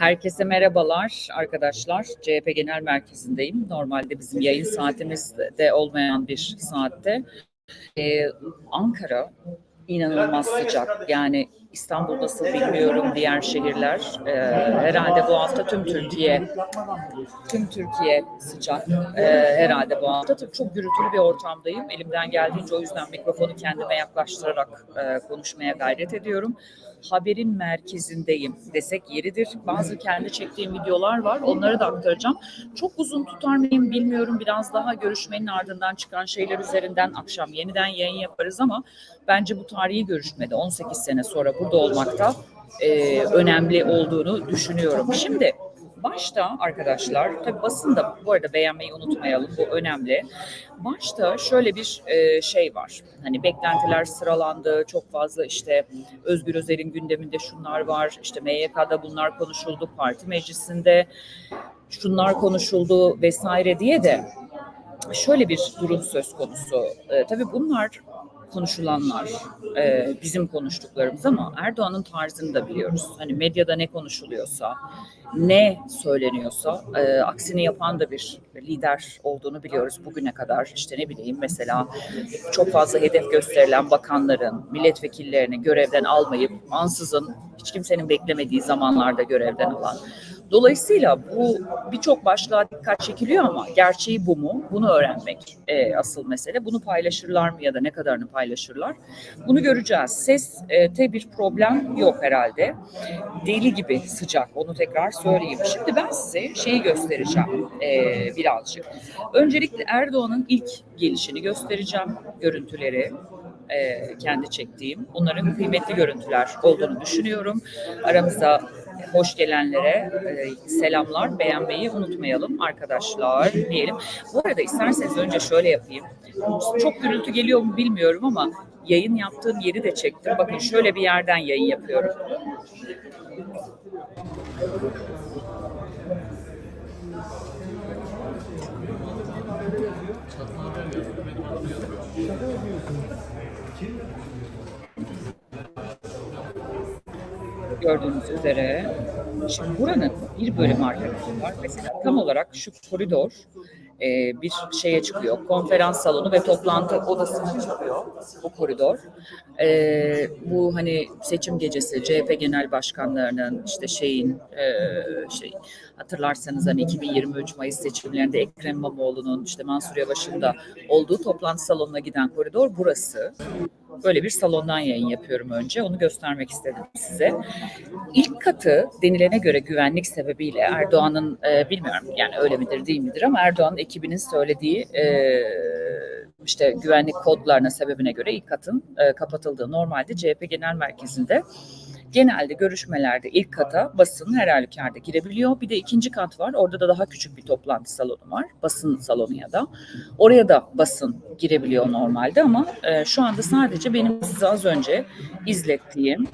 Herkese merhabalar arkadaşlar. CHP Genel Merkezi'ndeyim. Normalde bizim yayın saatimiz de olmayan bir saatte. Ee, Ankara inanılmaz sıcak. Yani İstanbul nasıl bilmiyorum, diğer şehirler. Ee, herhalde bu hafta tüm Türkiye tüm Türkiye sıcak. Ee, herhalde bu hafta. Tabii çok gürültülü bir ortamdayım. Elimden geldiğince o yüzden mikrofonu kendime yaklaştırarak e, konuşmaya gayret ediyorum. Haberin merkezindeyim desek yeridir. Bazı kendi çektiğim videolar var. Onları da aktaracağım. Çok uzun tutar mıyım bilmiyorum. Biraz daha görüşmenin ardından çıkan şeyler üzerinden akşam yeniden yayın yaparız ama bence bu tarihi görüşmede 18 sene sonra burada olmakta e, önemli olduğunu düşünüyorum. Şimdi Başta arkadaşlar, tabii basın da bu arada beğenmeyi unutmayalım, bu önemli. Başta şöyle bir e, şey var, hani beklentiler sıralandı, çok fazla işte Özgür Özel'in gündeminde şunlar var, işte MYK'da bunlar konuşuldu, parti meclisinde şunlar konuşuldu vesaire diye de şöyle bir durum söz konusu. E, tabii bunlar konuşulanlar, e, bizim konuştuklarımız ama Erdoğan'ın tarzını da biliyoruz. Hani medyada ne konuşuluyorsa, ne söyleniyorsa e, aksini yapan da bir lider olduğunu biliyoruz bugüne kadar. İşte ne bileyim mesela çok fazla hedef gösterilen bakanların, milletvekillerini görevden almayıp ansızın hiç kimsenin beklemediği zamanlarda görevden alan. Dolayısıyla bu birçok başlığa dikkat çekiliyor ama gerçeği bu mu? Bunu öğrenmek e, asıl mesele. Bunu paylaşırlar mı ya da ne kadarını paylaşırlar? Bunu göreceğiz. Seste bir problem yok herhalde. Deli gibi sıcak. Onu tekrar söyleyeyim. Şimdi ben size şeyi göstereceğim e, birazcık. Öncelikle Erdoğan'ın ilk gelişini göstereceğim. Görüntüleri e, kendi çektiğim. Bunların kıymetli görüntüler olduğunu düşünüyorum. Aramıza hoş gelenlere e, selamlar, beğenmeyi unutmayalım arkadaşlar diyelim. Bu arada isterseniz önce şöyle yapayım. Çok gürültü geliyor mu bilmiyorum ama yayın yaptığım yeri de çektim. Bakın şöyle bir yerden yayın yapıyorum. Gördüğünüz üzere. Şimdi buranın bir bölüm arkadaşlar var. Mesela tam olarak şu koridor e, bir şeye çıkıyor. Konferans salonu ve toplantı odasına çıkıyor bu koridor. E, bu hani seçim gecesi CHP genel başkanlarının işte şeyin e, şey hatırlarsanız hani 2023 Mayıs seçimlerinde Ekrem İmamoğlu'nun işte Mansur Yavaş'ın da olduğu toplantı salonuna giden koridor burası. Böyle bir salondan yayın yapıyorum önce. Onu göstermek istedim size. İlk katı denilene göre güvenlik sebebiyle Erdoğan'ın e, bilmiyorum yani öyle midir değil midir ama Erdoğan'ın ekibinin söylediği e, işte güvenlik kodlarına sebebine göre ilk katın e, kapatıldığı normalde CHP Genel Merkezi'nde genelde görüşmelerde ilk kata basın her halükarda girebiliyor. Bir de ikinci kat var. Orada da daha küçük bir toplantı salonu var. Basın salonu ya da. Oraya da basın girebiliyor normalde ama e, şu anda sadece benim size az önce izlettiğim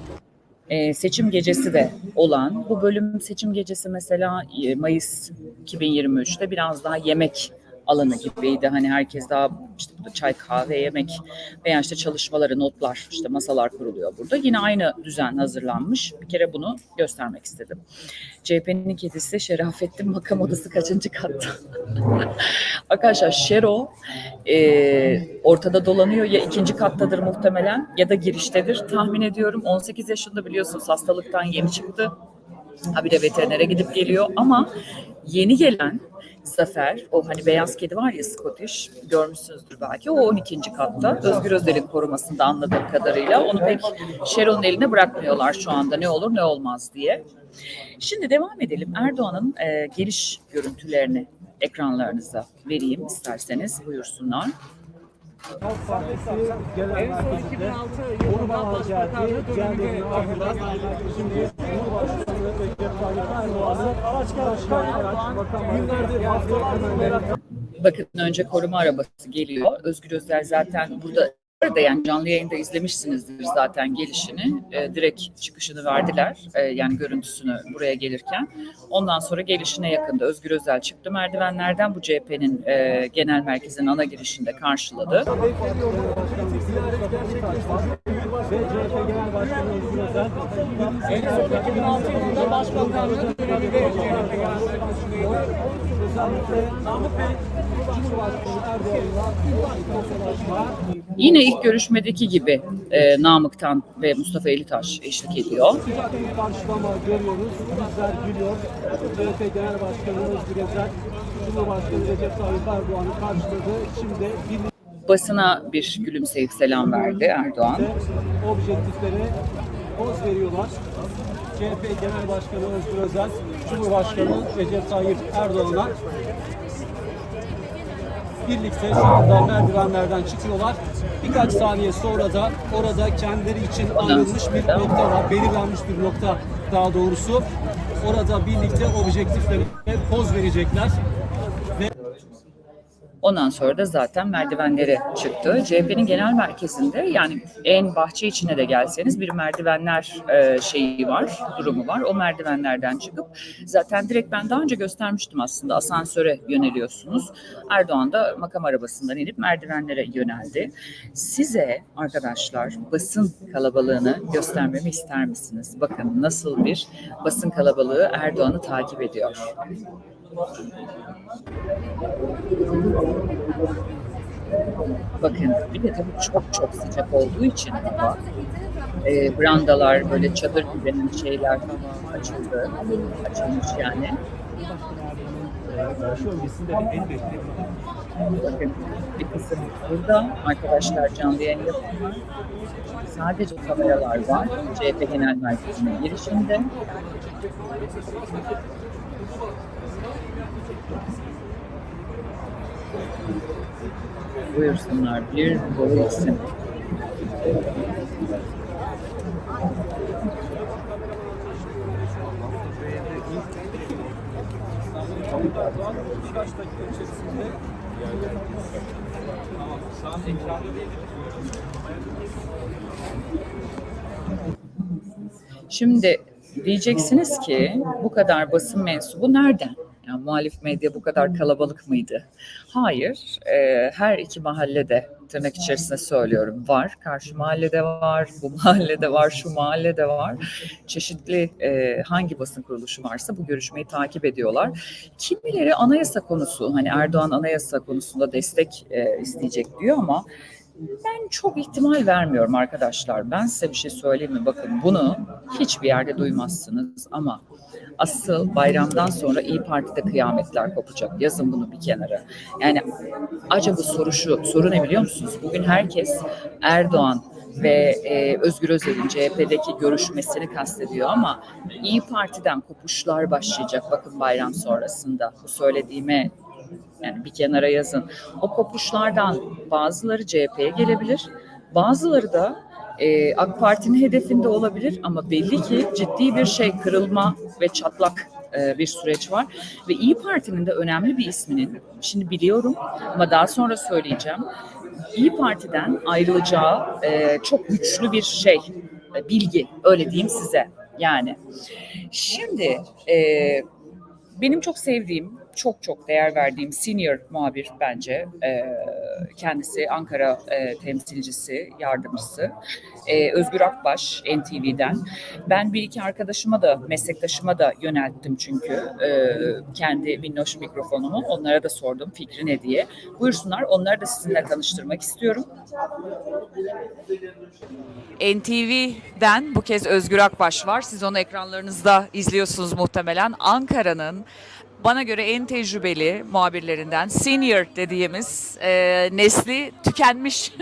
e, seçim gecesi de olan bu bölüm seçim gecesi mesela e, Mayıs 2023'te biraz daha yemek alanı gibiydi. Hani herkes daha işte burada çay, kahve, yemek veya işte çalışmaları, notlar, işte masalar kuruluyor burada. Yine aynı düzen hazırlanmış. Bir kere bunu göstermek istedim. CHP'nin kedisi Şerafettin makam odası kaçıncı katta? Arkadaşlar Şero e, ortada dolanıyor ya ikinci kattadır muhtemelen ya da giriştedir tahmin ediyorum. 18 yaşında biliyorsunuz hastalıktan yeni çıktı. Ha bir de veterinere gidip geliyor ama yeni gelen Zafer, o hani beyaz kedi var ya Scottish, görmüşsünüzdür belki. O 12. katta. Özgür Özel'in korumasında anladığım kadarıyla. Onu pek Şeron'un eline bırakmıyorlar şu anda ne olur ne olmaz diye. Şimdi devam edelim. Erdoğan'ın e, geliş görüntülerini ekranlarınıza vereyim isterseniz buyursunlar. Halk Partisi Genel Merkezi'nde Cumhurbaşkanı Bakın önce koruma arabası geliyor. Özgür Özel zaten burada arada yani canlı yayında izlemişsinizdir zaten gelişini. E, direkt çıkışını verdiler. E, yani görüntüsünü buraya gelirken. Ondan sonra gelişine yakında Özgür Özel çıktı merdivenlerden bu CHP'nin e, genel merkezinin ana girişinde karşıladı. Ve CHP Genel Başkanı Özgür Özel. En son 2006 yılında başbakanlığı görevinde Özellikle Namık Bey, Bir. Yine ilk görüşmedeki gibi e, Namık'tan ve Mustafa Elitaş eşlik ediyor. Bir karşılama görüyoruz. Yüzler gülüyor. CHP Genel Başkanı Özgür Özel, Cumhurbaşkanı Recep Tayyip Erdoğan'ı karşıladı. Şimdi birlikte Basına bir gülümseyip selam verdi Erdoğan. objektiflere poz veriyorlar. CHP Genel Başkanı Özgür Özel, Cumhurbaşkanı Recep Tayyip Erdoğan'a birlikte şu anda merdivenlerden çıkıyorlar. Birkaç saniye sonra da orada kendileri için ayrılmış bir nokta var, belirlenmiş bir nokta daha doğrusu. Orada birlikte objektiflere poz verecekler. Ondan sonra da zaten merdivenlere çıktı. CHP'nin genel merkezinde yani en bahçe içine de gelseniz bir merdivenler e, şeyi var, durumu var. O merdivenlerden çıkıp zaten direkt ben daha önce göstermiştim aslında asansöre yöneliyorsunuz. Erdoğan da makam arabasından inip merdivenlere yöneldi. Size arkadaşlar basın kalabalığını göstermemi ister misiniz? Bakın nasıl bir basın kalabalığı Erdoğan'ı takip ediyor. Bakın bir de tabii çok çok sıcak olduğu için hava e, brandalar böyle çadır gibi şeyler falan açıldı. Açılmış yani. Bakın bir kısım burada arkadaşlar canlı yayın yapıyorlar. Sadece kameralar var. CHP Genel Merkezi'nin girişinde. Buyursunlar bir dolu isim. Şimdi diyeceksiniz ki bu kadar basın mensubu nereden? Yani muhalif medya bu kadar kalabalık mıydı? Hayır, e, her iki mahallede tırnak içerisinde söylüyorum var. Karşı mahallede var, bu mahallede var, şu mahallede var. Çeşitli e, hangi basın kuruluşu varsa bu görüşmeyi takip ediyorlar. Kimileri anayasa konusu, hani Erdoğan anayasa konusunda destek e, isteyecek diyor ama ben çok ihtimal vermiyorum arkadaşlar. Ben size bir şey söyleyeyim mi? Bakın bunu hiçbir yerde duymazsınız ama asıl bayramdan sonra İyi Parti'de kıyametler kopacak. Yazın bunu bir kenara. Yani acaba soru şu, soru ne biliyor musunuz? Bugün herkes Erdoğan ve e, Özgür Özel'in CHP'deki görüşmesini kastediyor ama İyi Parti'den kopuşlar başlayacak bakın bayram sonrasında. Bu söylediğime yani bir kenara yazın. O kopuşlardan bazıları CHP'ye gelebilir, bazıları da e, AK Parti'nin hedefinde olabilir ama belli ki ciddi bir şey kırılma ve çatlak e, bir süreç var ve İyi Parti'nin de önemli bir isminin şimdi biliyorum ama daha sonra söyleyeceğim. İyi Parti'den ayrılacağı e, çok güçlü bir şey, e, bilgi öyle diyeyim size. Yani şimdi e, benim çok sevdiğim, çok çok değer verdiğim senior muhabir bence. Ee, kendisi Ankara e, temsilcisi, yardımcısı. Ee, Özgür Akbaş NTV'den. Ben bir iki arkadaşıma da, meslektaşıma da yönelttim çünkü e, kendi minnoş mikrofonumu. Onlara da sordum fikri ne diye. Buyursunlar, onları da sizinle tanıştırmak istiyorum. NTV'den bu kez Özgür Akbaş var. Siz onu ekranlarınızda izliyorsunuz muhtemelen. Ankara'nın bana göre en tecrübeli muhabirlerinden, senior dediğimiz e, nesli tükenmiş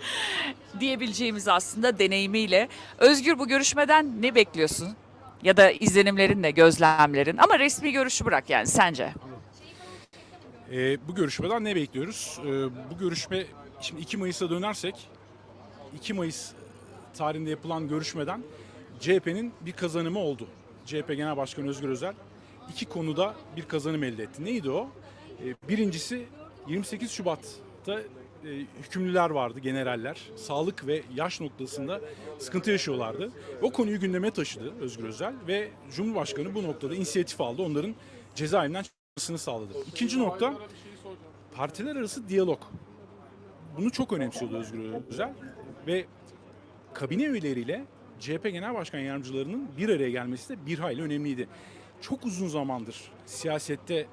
diyebileceğimiz aslında deneyimiyle. Özgür bu görüşmeden ne bekliyorsun? Ya da izlenimlerin ne, gözlemlerin? Ama resmi görüşü bırak yani sence. Ee, bu görüşmeden ne bekliyoruz? Ee, bu görüşme, şimdi 2 Mayıs'a dönersek, 2 Mayıs tarihinde yapılan görüşmeden CHP'nin bir kazanımı oldu. CHP Genel Başkanı Özgür Özel iki konuda bir kazanım elde etti. Neydi o? Ee, birincisi 28 Şubat'ta hükümlüler vardı, generaller. Sağlık ve yaş noktasında sıkıntı yaşıyorlardı. O konuyu gündeme taşıdı Özgür Özel ve Cumhurbaşkanı bu noktada inisiyatif aldı. Onların cezaevinden çıkmasını sağladı. İkinci nokta partiler arası diyalog. Bunu çok önemsiyordu Özgür Özel ve kabine üyeleriyle CHP Genel Başkan Yardımcılarının bir araya gelmesi de bir hayli önemliydi. Çok uzun zamandır siyasette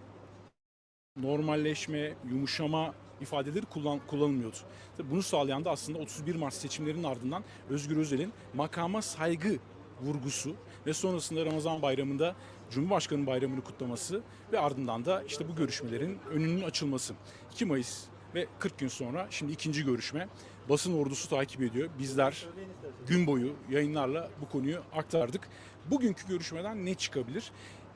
normalleşme, yumuşama ifadeleri kullan, kullanılmıyordu. Tabii Bunu sağlayan da aslında 31 Mart seçimlerinin ardından Özgür Özel'in makama saygı vurgusu ve sonrasında Ramazan bayramında Cumhurbaşkanı bayramını kutlaması ve ardından da işte bu görüşmelerin önünün açılması. 2 Mayıs ve 40 gün sonra şimdi ikinci görüşme. Basın ordusu takip ediyor. Bizler gün boyu yayınlarla bu konuyu aktardık. Bugünkü görüşmeden ne çıkabilir?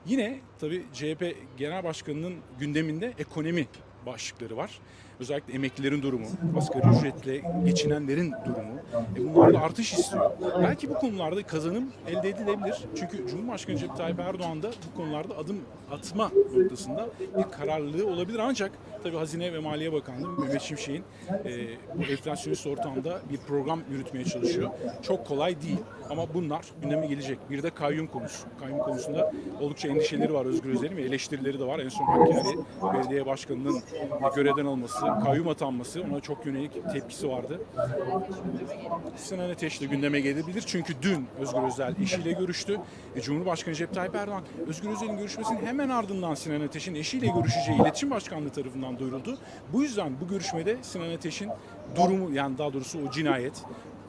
Yine tabii CHP Genel Başkanı'nın gündeminde ekonomi başlıkları var. Özellikle emeklilerin durumu, asgari ücretle geçinenlerin durumu. E bunlarda artış istiyor. Belki bu konularda kazanım elde edilebilir. Çünkü Cumhurbaşkanı Recep Tayyip Erdoğan da bu konularda adım atma noktasında bir kararlılığı olabilir. Ancak tabii Hazine ve Maliye Bakanlığı Mehmet Şimşek'in e, bu enflasyonist ortamda bir program yürütmeye çalışıyor. Çok kolay değil ama bunlar gündeme gelecek. Bir de kayyum konusu. Kayyum konusunda oldukça endişeleri var Özgür Özel'in ve eleştirileri de var. En son Hakkari Belediye Başkanı'nın görevden alması, kayyum atanması ona çok yönelik tepkisi vardı. Sinan Ateş de gündeme gelebilir. Çünkü dün Özgür Özel eşiyle görüştü. E, Cumhurbaşkanı Recep Tayyip Erdoğan Özgür Özel'in görüşmesinin hemen ardından Sinan Ateş'in eşiyle görüşeceği İletişim Başkanlığı tarafından duyuruldu. Bu yüzden bu görüşmede Sinan Ateş'in durumu yani daha doğrusu o cinayet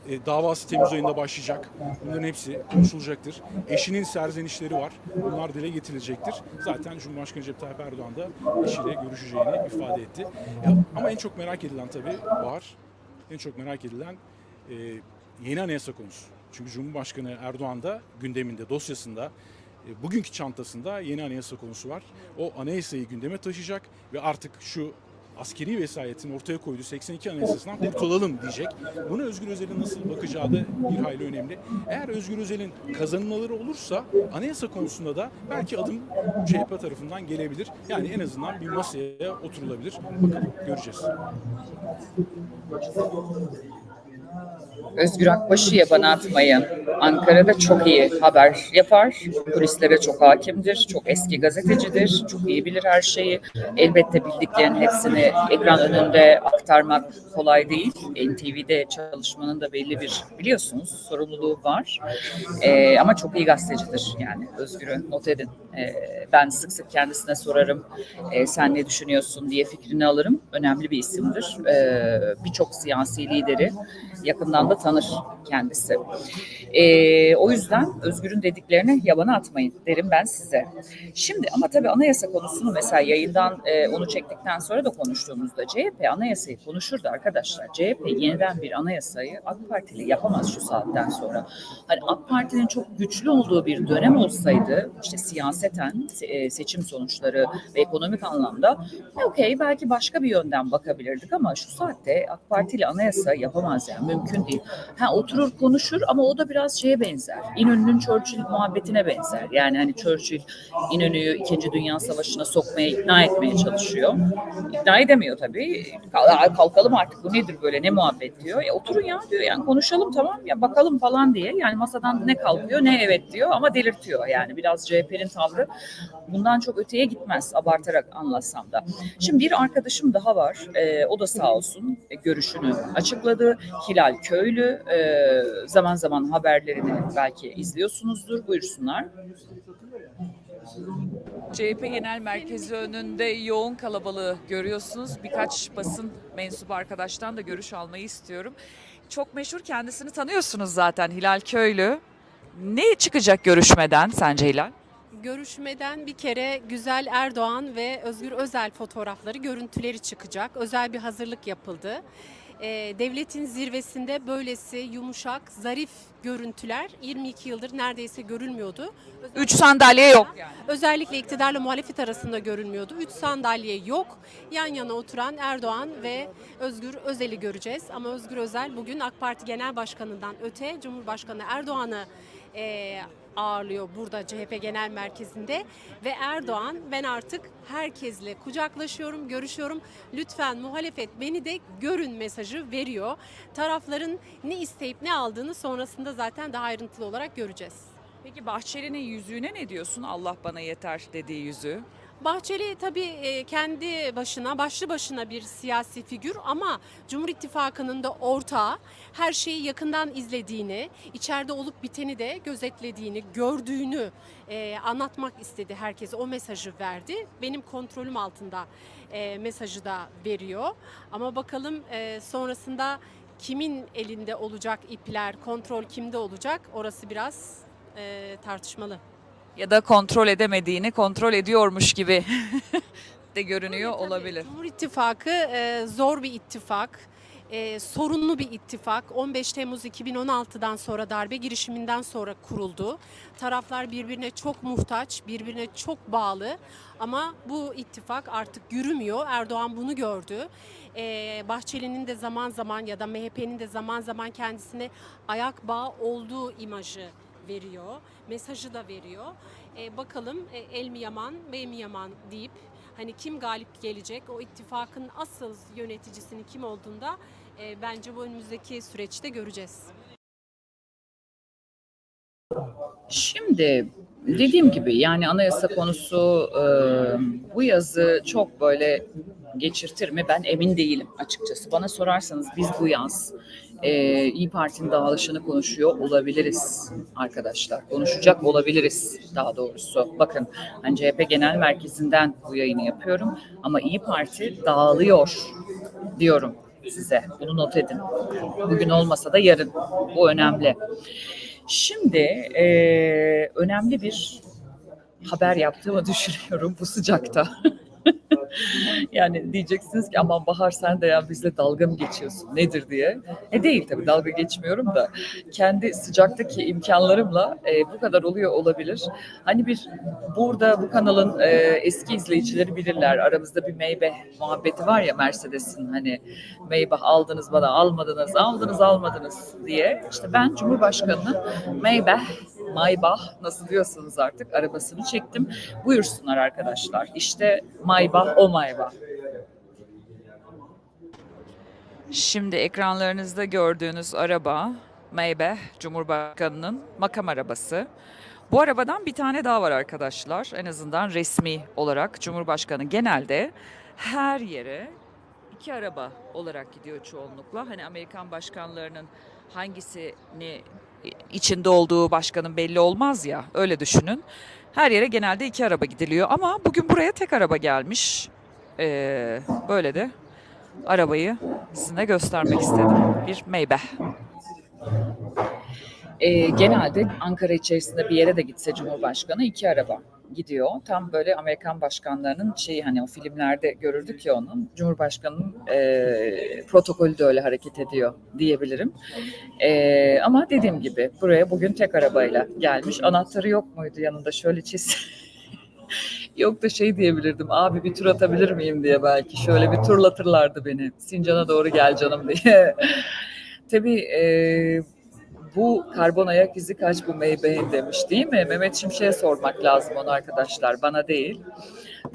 e, davası Temmuz ayında başlayacak. Bunların hepsi konuşulacaktır. Eşinin serzenişleri var. Bunlar dile getirilecektir. Zaten Cumhurbaşkanı Recep Tayyip Erdoğan da eşiyle görüşeceğini ifade etti. E, ama en çok merak edilen tabii Bahar, en çok merak edilen e, yeni anayasa konusu. Çünkü Cumhurbaşkanı Erdoğan da gündeminde, dosyasında, e, bugünkü çantasında yeni anayasa konusu var. O anayasayı gündeme taşıyacak ve artık şu askeri vesayetin ortaya koyduğu 82 anayasasından kurtulalım diyecek. Buna Özgür Özel'in nasıl bakacağı da bir hayli önemli. Eğer Özgür Özel'in kazanımları olursa anayasa konusunda da belki adım CHP tarafından gelebilir. Yani en azından bir masaya oturulabilir. Bakalım göreceğiz. Özgür Akbaş'ı yabana atmayın. Ankara'da çok iyi haber yapar. Kulislere çok hakimdir. Çok eski gazetecidir. Çok iyi bilir her şeyi. Elbette bildiklerinin hepsini ekran önünde aktarmak kolay değil. NTV'de çalışmanın da belli bir biliyorsunuz sorumluluğu var. Ee, ama çok iyi gazetecidir yani Özgür'ü not edin. Ee, ben sık sık kendisine sorarım. Ee, sen ne düşünüyorsun diye fikrini alırım. Önemli bir isimdir. Ee, Birçok siyasi lideri yakından da tanır kendisi. Ee, o yüzden Özgür'ün dediklerini yabana atmayın derim ben size. Şimdi ama tabii anayasa konusunu mesela yayından e, onu çektikten sonra da konuştuğumuzda CHP anayasayı konuşurdu arkadaşlar. CHP yeniden bir anayasayı AK Partili yapamaz şu saatten sonra. Hani AK Parti'nin çok güçlü olduğu bir dönem olsaydı işte siyaseten se- e, seçim sonuçları ve ekonomik anlamda e, okey belki başka bir yönden bakabilirdik ama şu saatte AK Parti ile anayasa yapamaz yani mümkün değil. Ha oturur konuşur ama o da biraz şeye benzer. İnönü'nün Churchill muhabbetine benzer. Yani hani Churchill İnönü'yü 2. Dünya Savaşı'na sokmaya, ikna etmeye çalışıyor. İkna edemiyor tabii. Kal- Kalkalım artık bu nedir böyle ne muhabbet diyor. Ya oturun ya diyor yani konuşalım tamam ya bakalım falan diye. Yani masadan ne kalkıyor ne evet diyor ama delirtiyor yani. Biraz CHP'nin tavrı bundan çok öteye gitmez abartarak anlatsam da. Şimdi bir arkadaşım daha var. Ee, o da sağ olsun e, görüşünü açıkladı. Hilal Köylü. Ee, zaman zaman haberlerini belki izliyorsunuzdur. Buyursunlar. CHP Genel Merkezi önünde yoğun kalabalığı görüyorsunuz. Birkaç basın mensubu arkadaştan da görüş almayı istiyorum. Çok meşhur kendisini tanıyorsunuz zaten Hilal Köylü. Ne çıkacak görüşmeden sence Hilal? Görüşmeden bir kere Güzel Erdoğan ve Özgür Özel fotoğrafları, görüntüleri çıkacak. Özel bir hazırlık yapıldı. Ee, devletin zirvesinde böylesi yumuşak, zarif görüntüler 22 yıldır neredeyse görülmüyordu. Üç sandalye yok yani. Özellikle iktidarla muhalefet arasında görülmüyordu. Üç sandalye yok. Yan yana oturan Erdoğan ve Özgür Özel'i göreceğiz. Ama Özgür Özel bugün AK Parti Genel Başkanı'ndan öte Cumhurbaşkanı Erdoğan'ı e, ağırlıyor burada CHP Genel Merkezi'nde ve Erdoğan ben artık herkesle kucaklaşıyorum, görüşüyorum. Lütfen muhalefet beni de görün mesajı veriyor. Tarafların ne isteyip ne aldığını sonrasında zaten daha ayrıntılı olarak göreceğiz. Peki Bahçeli'nin yüzüğüne ne diyorsun? Allah bana yeter dediği yüzüğü. Bahçeli tabii e, kendi başına, başlı başına bir siyasi figür ama Cumhur İttifakı'nın da ortağı her şeyi yakından izlediğini, içeride olup biteni de gözetlediğini, gördüğünü e, anlatmak istedi herkese. O mesajı verdi. Benim kontrolüm altında e, mesajı da veriyor. Ama bakalım sonrasında kimin elinde olacak ipler, kontrol kimde olacak orası biraz tartışmalı. Ya da kontrol edemediğini kontrol ediyormuş gibi de görünüyor Tabii, olabilir. Cumhur İttifakı e, zor bir ittifak. e, sorunlu bir ittifak. 15 Temmuz 2016'dan sonra darbe girişiminden sonra kuruldu. Taraflar birbirine çok muhtaç, birbirine çok bağlı. Ama bu ittifak artık yürümüyor. Erdoğan bunu gördü. E, Bahçeli'nin de zaman zaman ya da MHP'nin de zaman zaman kendisine ayak bağı olduğu imajı veriyor. Mesajı da veriyor. E, bakalım e, el mi yaman, bey mi yaman deyip hani kim galip gelecek, o ittifakın asıl yöneticisinin kim olduğunda e, bence bu önümüzdeki süreçte göreceğiz. Şimdi dediğim gibi yani anayasa konusu e, bu yazı çok böyle geçirtir mi ben emin değilim açıkçası. Bana sorarsanız biz bu yaz e, İyi Parti'nin dağılışını konuşuyor olabiliriz arkadaşlar. Konuşacak olabiliriz daha doğrusu. Bakın hani CHP Genel Merkezi'nden bu yayını yapıyorum ama İyi Parti dağılıyor diyorum size. Bunu not edin. Bugün olmasa da yarın. Bu önemli. Şimdi eee, önemli bir haber yaptığımı düşünüyorum bu sıcakta. yani diyeceksiniz ki aman Bahar sen de ya bizle dalga mı geçiyorsun nedir diye. E değil tabii dalga geçmiyorum da kendi sıcaktaki imkanlarımla e, bu kadar oluyor olabilir. Hani bir burada bu kanalın e, eski izleyicileri bilirler aramızda bir Maybach muhabbeti var ya Mercedes'in hani Maybach aldınız bana almadınız aldınız almadınız diye. İşte ben Cumhurbaşkanı'nın Maybach Maybach nasıl diyorsanız artık arabasını çektim. Buyursunlar arkadaşlar. İşte Maybach o Maybach. Şimdi ekranlarınızda gördüğünüz araba Maybach Cumhurbaşkanı'nın makam arabası. Bu arabadan bir tane daha var arkadaşlar. En azından resmi olarak Cumhurbaşkanı genelde her yere iki araba olarak gidiyor çoğunlukla. Hani Amerikan başkanlarının hangisini içinde olduğu başkanın belli olmaz ya öyle düşünün. Her yere genelde iki araba gidiliyor ama bugün buraya tek araba gelmiş. Ee, böyle de arabayı sizinle göstermek istedim. Bir Maybach. E, genelde Ankara içerisinde bir yere de gitse Cumhurbaşkanı iki araba gidiyor. Tam böyle Amerikan başkanlarının şeyi hani o filmlerde görürdük ya onun. Cumhurbaşkanının e, protokolü de öyle hareket ediyor diyebilirim. E, ama dediğim gibi buraya bugün tek arabayla gelmiş. Anahtarı yok muydu yanında şöyle çiz. Yok da şey diyebilirdim. Abi bir tur atabilir miyim diye belki. Şöyle bir turlatırlardı beni. Sincan'a doğru gel canım diye. Tabii e, bu karbon ayak izi kaç bu Maybach'in demiş değil mi? Mehmet Şimşek'e sormak lazım onu arkadaşlar bana değil.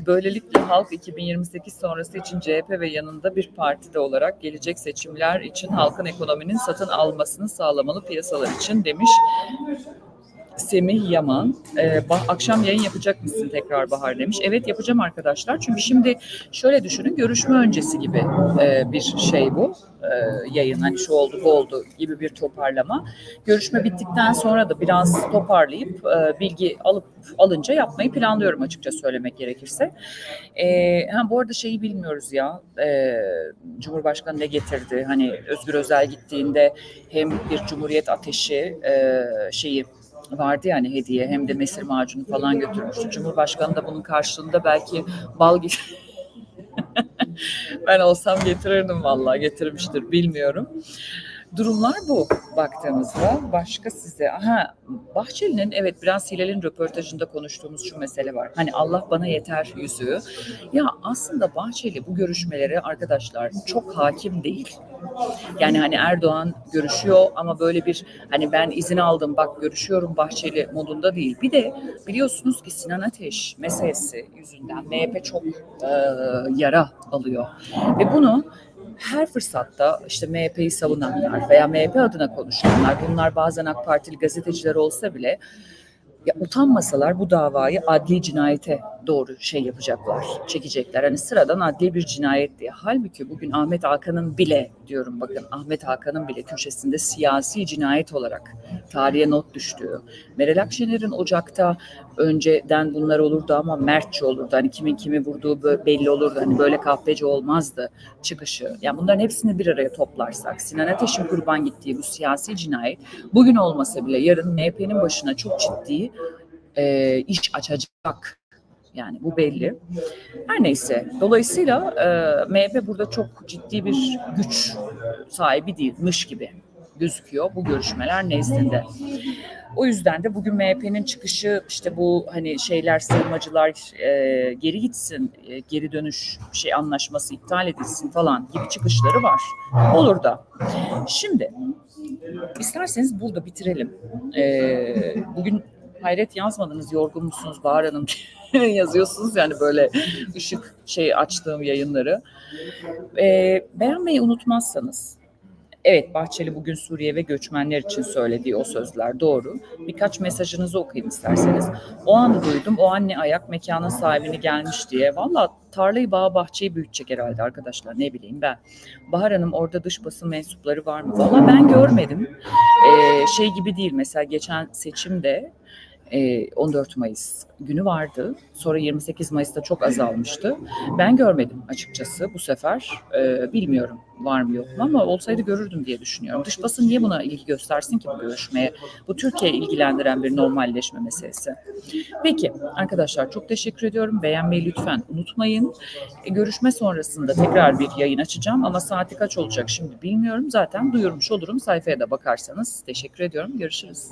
Böylelikle halk 2028 sonrası için CHP ve yanında bir partide olarak gelecek seçimler için halkın ekonominin satın almasını sağlamalı piyasalar için demiş. Semih Yaman, e, bah- akşam yayın yapacak mısın tekrar Bahar demiş. Evet yapacağım arkadaşlar. Çünkü şimdi şöyle düşünün görüşme öncesi gibi e, bir şey bu e, yayın. Hani şu oldu bu oldu gibi bir toparlama. Görüşme bittikten sonra da biraz toparlayıp e, bilgi alıp alınca yapmayı planlıyorum açıkça söylemek gerekirse. E, ha, bu arada şeyi bilmiyoruz ya e, Cumhurbaşkanı ne getirdi? Hani Özgür Özel gittiğinde hem bir Cumhuriyet ateşi e, şeyi vardı yani hediye hem de mesir macunu falan götürmüştü. Cumhurbaşkanı da bunun karşılığında belki bal getir. ben olsam getirirdim vallahi getirmiştir bilmiyorum. Durumlar bu baktığımızda. Başka size, aha Bahçeli'nin evet biraz Hilal'in röportajında konuştuğumuz şu mesele var. Hani Allah bana yeter yüzüğü. Ya aslında Bahçeli bu görüşmelere arkadaşlar çok hakim değil. Yani hani Erdoğan görüşüyor ama böyle bir hani ben izin aldım bak görüşüyorum Bahçeli modunda değil. Bir de biliyorsunuz ki Sinan Ateş meselesi yüzünden MHP çok e, yara alıyor. Ve bunu her fırsatta işte MHP'yi savunanlar veya MHP adına konuşanlar bunlar bazen AK Partili gazeteciler olsa bile ya utanmasalar bu davayı adli cinayete doğru şey yapacaklar, çekecekler. Hani sıradan adli bir cinayet diye. Halbuki bugün Ahmet Hakan'ın bile diyorum bakın Ahmet Hakan'ın bile köşesinde siyasi cinayet olarak tarihe not düştüğü. Meral Akşener'in Ocak'ta önceden bunlar olurdu ama mertçe olurdu. Hani kimin kimi vurduğu belli olurdu. Hani böyle kahpece olmazdı çıkışı. Yani bunların hepsini bir araya toplarsak Sinan Ateş'in kurban gittiği bu siyasi cinayet bugün olmasa bile yarın MHP'nin başına çok ciddi e, iş açacak. Yani bu belli. Her neyse. Dolayısıyla e, MHP burada çok ciddi bir güç sahibi değilmiş gibi gözüküyor bu görüşmeler nezdinde. O yüzden de bugün MHP'nin çıkışı işte bu hani şeyler sığınmacılar e, geri gitsin, e, geri dönüş şey anlaşması iptal edilsin falan gibi çıkışları var. Olur da. Şimdi isterseniz burada bitirelim. E, bugün hayret yazmadınız, yorgun musunuz Bahar Hanım yazıyorsunuz yani böyle ışık şey açtığım yayınları. E, beğenmeyi unutmazsanız Evet Bahçeli bugün Suriye ve göçmenler için söylediği o sözler doğru. Birkaç mesajınızı okuyayım isterseniz. O anı duydum. O anne ayak mekanın sahibini gelmiş diye. Valla tarlayı bağ bahçeyi büyütecek herhalde arkadaşlar ne bileyim ben. Bahar Hanım orada dış basın mensupları var mı? Valla ben görmedim. Ee, şey gibi değil mesela geçen seçimde 14 Mayıs günü vardı. Sonra 28 Mayıs'ta çok azalmıştı. Ben görmedim açıkçası bu sefer. Ee, bilmiyorum var mı yok mu ama olsaydı görürdüm diye düşünüyorum. Dış basın niye buna ilgi göstersin ki bu görüşmeye? Bu Türkiye'yi ilgilendiren bir normalleşme meselesi. Peki arkadaşlar çok teşekkür ediyorum. Beğenmeyi lütfen unutmayın. E, görüşme sonrasında tekrar bir yayın açacağım ama saati kaç olacak şimdi bilmiyorum. Zaten duyurmuş olurum. Sayfaya da bakarsanız. Teşekkür ediyorum. Görüşürüz.